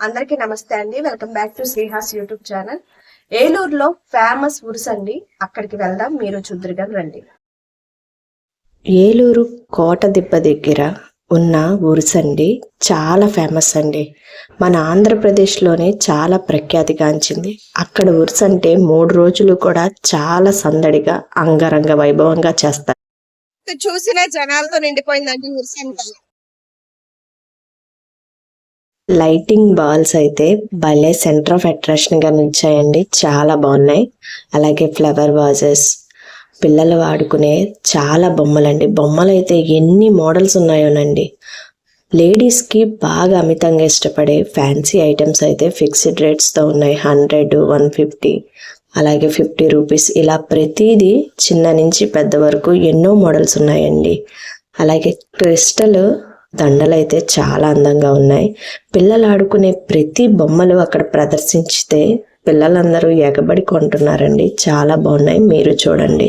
అందరికీ నమస్తే అండి. Welcome back to Srihas YouTube channel ఏలూరులో ఫేమస్ ఉరుస్ అండి. అక్కడికి వెళ్దాం. మీరు చూద్దరుగా రండి. ఏలూరు కోట దిబ్బ దగ్గర ఉన్న ఉరుసండి చాలా ఫేమస్ అండి. మన ఆంధ్రప్రదేశ్లోనే చాలా ప్రఖ్యాతిగాంచింది. అక్కడ ఉరుసు అంటే మూడు రోజులు కూడా చాలా సందడిగా అంగరంగ వైభవంగా చేస్తారు. చూసిన జనాలతో నిండిపోయిందండి ఉరుస్ అంటే లైటింగ్ బాల్స్ అయితే భలే సెంటర్ ఆఫ్ అట్రాక్షన్గా నిలిచాయండి. చాలా బాగున్నాయి. అలాగే ఫ్లవర్ వాజెస్. పిల్లలు వాడుకునే చాలా బొమ్మలండి. బొమ్మలు అయితే ఎన్ని మోడల్స్ ఉన్నాయోనండి. లేడీస్కి బాగా అమితంగా ఇష్టపడే ఫ్యాన్సీ ఐటమ్స్ అయితే ఫిక్స్డ్ రేట్స్తో ఉన్నాయి. హండ్రెడ్ వన్ ఫిఫ్టీ అలాగే ఫిఫ్టీ రూపీస్. ఇలా ప్రతిదీ చిన్న నుంచి పెద్ద వరకు ఎన్నో మోడల్స్ ఉన్నాయండి. అలాగే క్రిస్టల్ దండలు అయితే చాలా అందంగా ఉన్నాయి. పిల్లలు ఆడుకునే ప్రతి బొమ్మలు అక్కడ ప్రదర్శించితే పిల్లలందరూ ఎగబడి కొంటున్నారండి. చాలా బాగున్నాయి. మీరు చూడండి.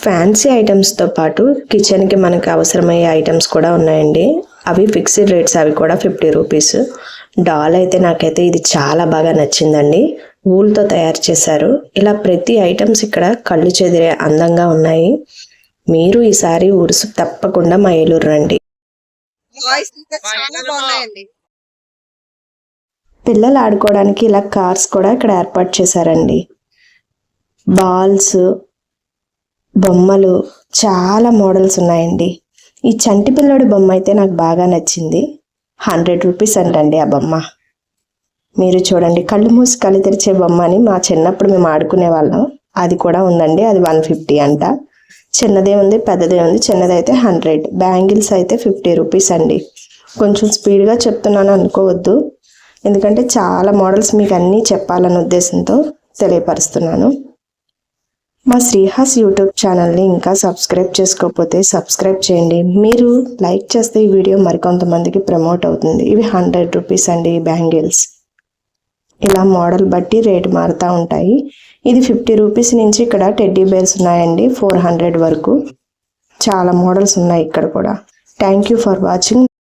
ఫ్యాన్సీ ఐటమ్స్తో పాటు కిచెన్కి మనకు అవసరమయ్యే ఐటమ్స్ కూడా ఉన్నాయండి. అవి ఫిక్స్డ్ రేట్స్ అవి కూడా ఫిఫ్టీ రూపీస్. డాల్ అయితే నాకైతే ఇది చాలా బాగా నచ్చిందండి. ఊల్తో తయారు చేశారు. ఇలా ప్రతి ఐటమ్స్ ఇక్కడ కళ్ళు చెదిరే అందంగా ఉన్నాయి. మీరు ఈసారి ఉరుసు తప్పకుండా మా ఏలూరు రండి. వాయిస్ చాలా బాగున్నాయండి. పిల్లలు ఆడుకోవడానికి ఇలా కార్స్ కూడా ఇక్కడ ఏర్పాటు చేశారండి. బాల్స్ బొమ్మలు చాలా మోడల్స్ ఉన్నాయండి. ఈ చంటి పిల్లోడి బొమ్మ అయితే నాకు బాగా నచ్చింది. హండ్రెడ్ రూపీస్ అంటండి ఆ బొమ్మ. మీరు చూడండి కళ్ళు మూసి కళ్ళు తెరిచే బొమ్మ అని మా చిన్నప్పుడు మేము ఆడుకునే వాళ్ళం. అది కూడా ఉందండి అది వన్ ఫిఫ్టీ అంట. చిన్నదే ఉంది పెద్దదే ఉంది చిన్నదైతే హండ్రెడ్. బ్యాంగిల్స్ అయితే ఫిఫ్టీ రూపీస్ అండి. కొంచెం స్పీడ్గా చెప్తున్నాను అనుకోవద్దు. ఎందుకంటే చాలా మోడల్స్ మీకు అన్నీ చెప్పాలన్న ఉద్దేశంతో తెలియపరుస్తున్నాను. మా శ్రీహాస్ యూట్యూబ్ ఛానల్ని ఇంకా సబ్స్క్రైబ్ చేసుకోకపోతే సబ్స్క్రైబ్ చేయండి. మీరు లైక్ చేస్తే ఈ వీడియో మరికొంతమందికి ప్రమోట్ అవుతుంది. ఇవి హండ్రెడ్ రూపీస్ అండి బ్యాంగిల్స్. ఇలా మోడల్ బట్టి రేట్ మారుతూ ఉంటాయి. ఇది ఫిఫ్టీ రూపీస్ నుంచి ఇక్కడ టెడ్డీ బేర్స్ ఉన్నాయండి ఫోర్ హండ్రెడ్ వరకు. చాలా మోడల్స్ ఉన్నాయి ఇక్కడ కూడా. Thank you for watching.